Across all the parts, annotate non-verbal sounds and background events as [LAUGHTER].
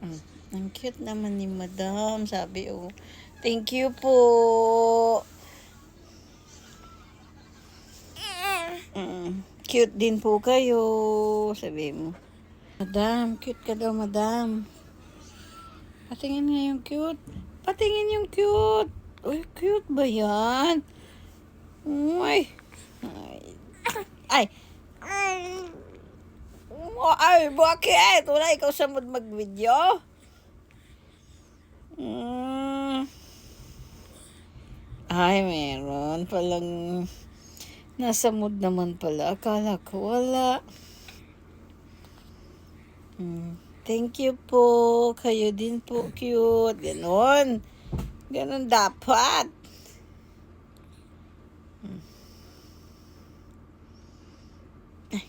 Mm. Ang cute naman ni madam, sabi oh. Thank you po. Mm. Cute din po kayo, sabi mo. Madam, cute ka daw, madam. Patingin nga yung cute. Patingin yung cute. Uy, cute ba yan? Uy. Ay. Ay. Ay, bakit? Wala ikaw sa mood mag-video? Mm. Ay, meron palang nasa mood naman pala. Akala ko wala. Mm. Thank you po. Kayo din po cute. Ganon. Ganon dapat. Mm. Ay.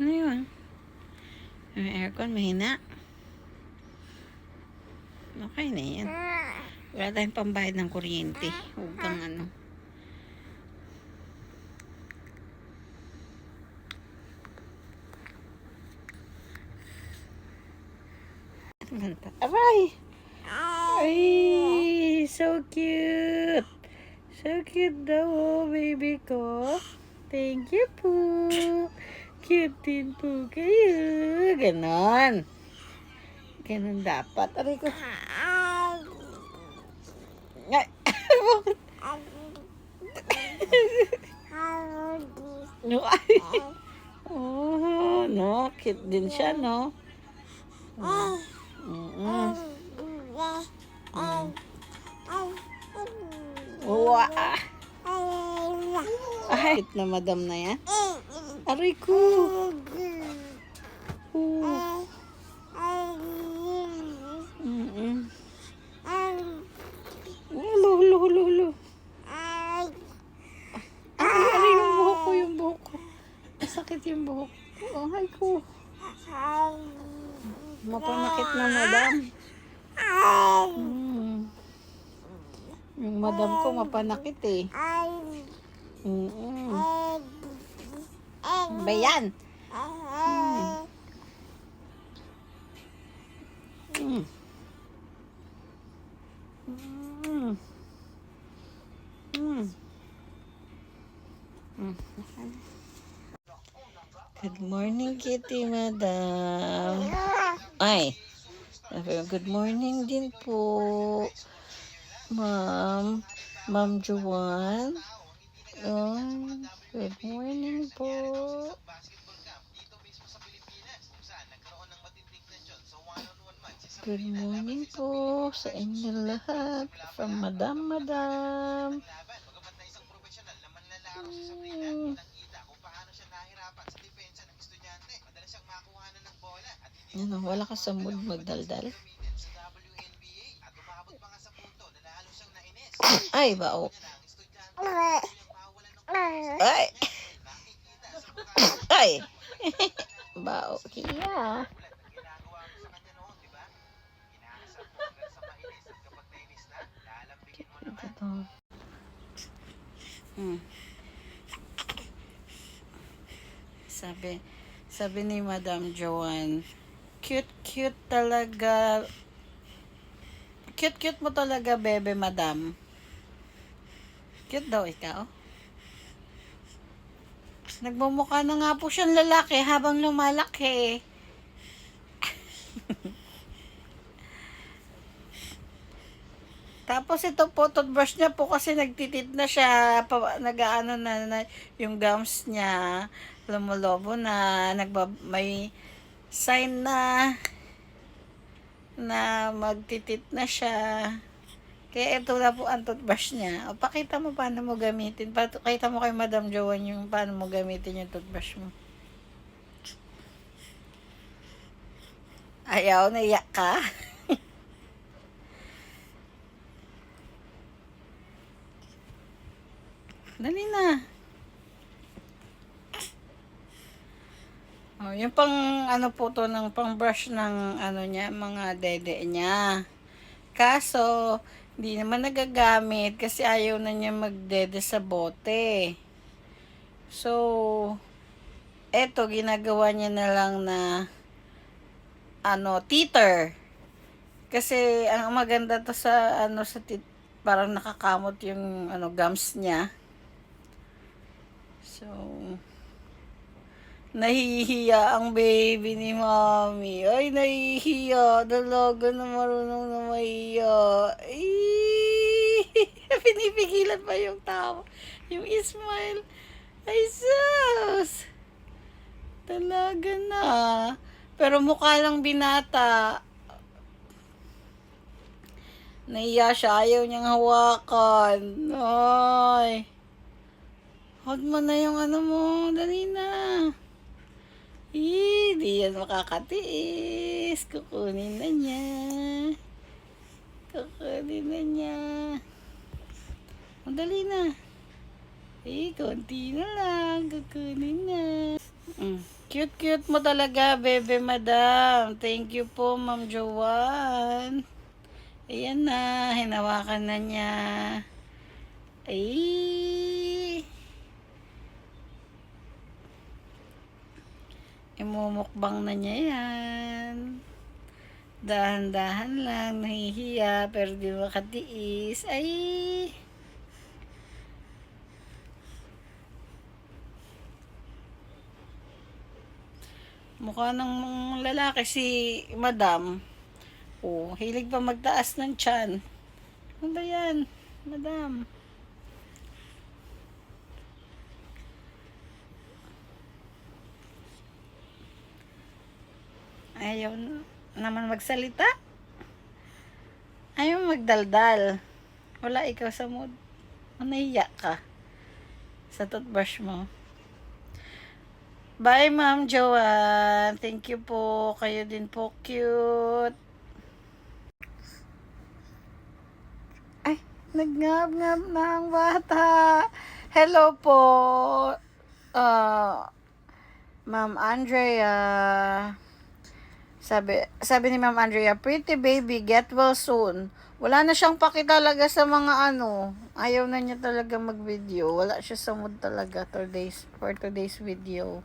Ano yun? Yung aircon mahina. Okay na yan. Wala tayong pambayad ng kuryente. Huwag kang ano. Aray! Ay, so cute. So cute daw, oh, baby ko. Thank you po. Cute din po kayo. Ganon. Ganon dapat. Aray ko. Ay? No, ay. Oh, no. Cute din siya, no? Mm-mm. Wow. Ay, na madam na yan. Aray ko. Oh. Mm-mm. Hulo, hulo, hulo, hulo. Ay, aray yung buhok ko, yung buhok ko. Masakit yung buhok ko. Ay ko. Mapanakit na madam. Mm. Yung madam ko mapanakit eh. Mm-mm. Ba yan? Mm. Mm. Mm. Good morning, Kitty, madam. Ay, good morning din po, ma'am. Ma'am Juan. Oh, good morning po. Good morning po sa inyo lahat. From Madam Madam. Mm. Ano, wala ka sa mood magdaldal? Ay, bao. Ay! Ay! [LAUGHS] bao. Hiya. Ito to. Hmm. Sabi, sabi ni Madam Joanne, cute, cute talaga. Cute, cute mo talaga, bebe, madam. Cute daw ikaw. Nagmumukha na nga po siyang lalaki habang lumalaki. [LAUGHS] Tapos ito po, toothbrush niya po kasi nagtitit na siya, pa, nag-ano na, na, yung gums niya, lumulobo na, nagba, may sign na, na magtitit na siya. Kaya ito na po ang toothbrush niya. O, pakita mo paano mo gamitin. Pakita mo kay Madam Joanne yung paano mo gamitin yung toothbrush mo. Ayaw, naiyak ka. [LAUGHS] Dali na. Oh, yung pang ano po to ng pang brush ng ano niya, mga dede niya. Kaso, hindi naman nagagamit kasi ayaw na niya magdede sa bote. So, eto, ginagawa niya na lang na, ano, teeter. Kasi, ang maganda to sa, ano, sa tit parang nakakamot yung, ano, gums niya. So, nahihiya ang baby ni mommy. Ay, nahihiya. Dalaga na marunong na mahiya. Ay, [LAUGHS] pinipigilan pa yung tao. Yung smile. Ay, sus! Talaga na. Pero mukha lang binata. Naiya siya. Ayaw niyang hawakan. Ay. Huwag mo na yung ano mo. Dali na. Eh, di yan makakatiis. Kukunin na niya. Kukunin na niya. Ang dali na. Eh, konti na lang. Kukunin na. Mm. Cute-cute mo talaga, bebe madam. Thank you po, Ma'am Joanne. Ayan na, hinawakan na niya. Ay. Imumukbang na niya yan. Dahan-dahan lang, nahihiya, pero di makatiis. Ay! Mukha ng lalaki si Madam. Oh, hilig pa magtaas ng tiyan. Ano ba yan, Madam? Ayaw na- naman magsalita. Ayaw magdaldal. Wala ikaw sa mood. Nahiya ka sa toothbrush mo. Bye, Ma'am Joanne. Thank you po. Kayo din po cute. Ay, nagngab-ngab na ang bata. Hello po. Uh, Ma'am Andrea. Sabi, sabi ni Ma'am Andrea, pretty baby, get well soon. Wala na siyang paki talaga sa mga ano. Ayaw na niya talaga mag-video. Wala siya sa mood talaga today's, for today's video.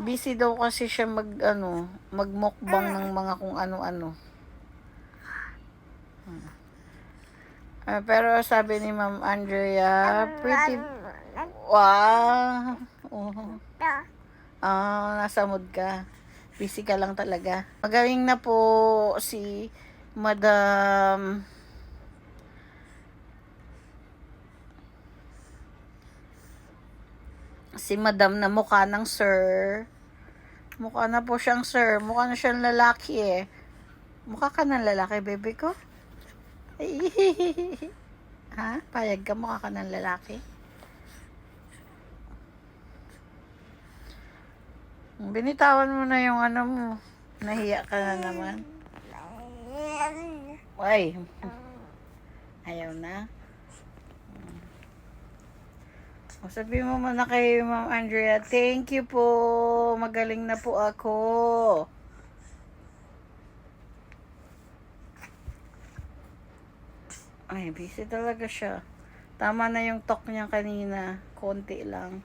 Busy daw kasi siya mag ano, magmukbang ng mga kung ano-ano. Hmm. Ah, pero sabi ni Ma'am Andrea, pretty Wow. Oh. Ah, nasa mood ka. Busy ka lang talaga. Magaling na po si Madam si Madam na mukha ng sir. Mukha na po siyang sir. Mukha na siyang lalaki eh. Mukha ka ng lalaki, baby ko? [LAUGHS] Ha? Payag ka mukha ka ng lalaki? Binitawan mo na yung ano mo. Nahiya ka na naman. Ay. Ayaw na. O sabi mo muna kay Ma'am Andrea, thank you po. Magaling na po ako. Ay, busy talaga siya. Tama na yung talk niya kanina. Konti lang.